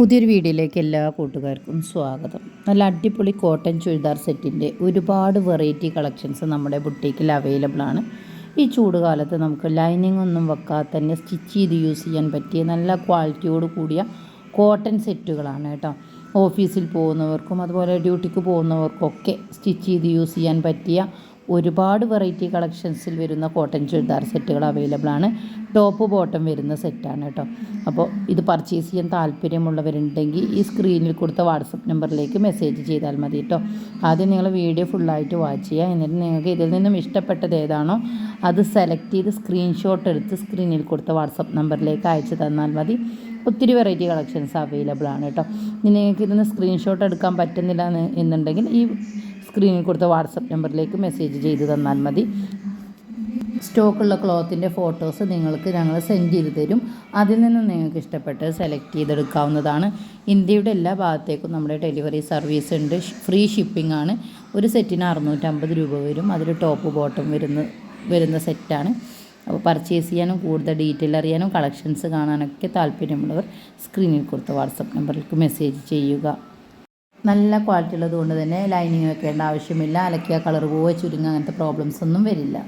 പുതിയൊരു വീഡിയോയിലേക്ക് എല്ലാ കൂട്ടുകാർക്കും സ്വാഗതം. നല്ല അടിപൊളി കോട്ടൺ ചുരിദാർ സെറ്റിന്റെ ഒരുപാട് വെറൈറ്റി കളക്ഷൻസ് നമ്മുടെ ബുട്ടീക്കിൽ അവൈലബിൾ ആണ്. ഈ ചൂട് കാലത്ത് നമുക്ക് ലൈനിങ് ഒന്നും വെക്കാതെ തന്നെ സ്റ്റിച്ച് ചെയ്ത് യൂസ് ചെയ്യാൻ പറ്റിയ നല്ല ക്വാളിറ്റിയോട് കൂടിയ കോട്ടൺ സെറ്റുകളാണ് കേട്ടോ. ഓഫീസിൽ പോകുന്നവർക്കും അതുപോലെ ഡ്യൂട്ടിക്ക് പോകുന്നവർക്കൊക്കെ സ്റ്റിച്ച് ചെയ്ത് യൂസ് ചെയ്യാൻ പറ്റിയ ഒരുപാട് വെറൈറ്റി കളക്ഷൻസിൽ വരുന്ന കോട്ടൺ ചുരിദാർ സെറ്റുകൾ അവൈലബിൾ ആണ്. ടോപ്പ് ബോട്ടം വരുന്ന സെറ്റാണ് കേട്ടോ. അപ്പോൾ ഇത് പർച്ചേസ് ചെയ്യാൻ താല്പര്യമുള്ളവരുണ്ടെങ്കിൽ ഈ സ്ക്രീനിൽ കൊടുത്ത വാട്സപ്പ് നമ്പറിലേക്ക് മെസ്സേജ് ചെയ്താൽ മതി കേട്ടോ. ആദ്യം നിങ്ങൾ വീഡിയോ ഫുള്ളായിട്ട് വാച്ച് ചെയ്യുക. എന്നിട്ട് നിങ്ങൾക്ക് ഇതിൽ നിന്നും ഇഷ്ടപ്പെട്ടത് ഏതാണോ അത് സെലക്ട് ചെയ്ത് സ്ക്രീൻഷോട്ട് എടുത്ത് സ്ക്രീനിൽ കൊടുത്ത വാട്സപ്പ് നമ്പറിലേക്ക് അയച്ചു തന്നാൽ മതി. ഒത്തിരി വെറൈറ്റി കളക്ഷൻസ് അവൈലബിൾ ആണ് കേട്ടോ. ഇനി നിങ്ങൾക്ക് ഇതിന് സ്ക്രീൻഷോട്ട് എടുക്കാൻ പറ്റുന്നില്ല എന്നുണ്ടെങ്കിൽ ഈ സ്ക്രീനിൽ കൊടുത്ത വാട്സപ്പ് നമ്പറിലേക്ക് മെസ്സേജ് ചെയ്ത് തന്നാൽ മതി. സ്റ്റോക്കുള്ള ക്ലോത്തിന്റെ ഫോട്ടോസ് നിങ്ങൾക്ക് ഞങ്ങൾ സെൻഡ് ചെയ്ത് തരും. അതിൽ നിന്ന് നിങ്ങൾക്ക് ഇഷ്ടപ്പെട്ട് സെലക്ട് ചെയ്തെടുക്കാവുന്നതാണ്. ഇന്ത്യയുടെ എല്ലാ ഭാഗത്തേക്കും നമ്മുടെ ഡെലിവറി സർവീസ് ഉണ്ട്. ഫ്രീ ഷിപ്പിംഗ് ആണ്. ഒരു സെറ്റിന് അറുന്നൂറ്റമ്പത് രൂപ വരും. അതിൽ ടോപ്പ് ബോട്ടം വരുന്ന വരുന്ന സെറ്റാണ് അപ്പോൾ പർച്ചേസ് ചെയ്യാനും കൂടുതൽ ഡീറ്റെയിൽ അറിയാനും കളക്ഷൻസ് കാണാനൊക്കെ താല്പര്യമുള്ളവർ സ്ക്രീനിൽ കൊടുത്ത വാട്സപ്പ് നമ്പറിലേക്ക് മെസ്സേജ് ചെയ്യുക. നല്ല ക്വാളിറ്റി ഉള്ളത് കൊണ്ട് തന്നെ ലൈനിങ് വെക്കേണ്ട ആവശ്യമില്ല. അലക്കിയ കളർ പോവുക ചുരുങ്ങുക അങ്ങനത്തെ പ്രോബ്ലംസ് ഒന്നും വരില്ല.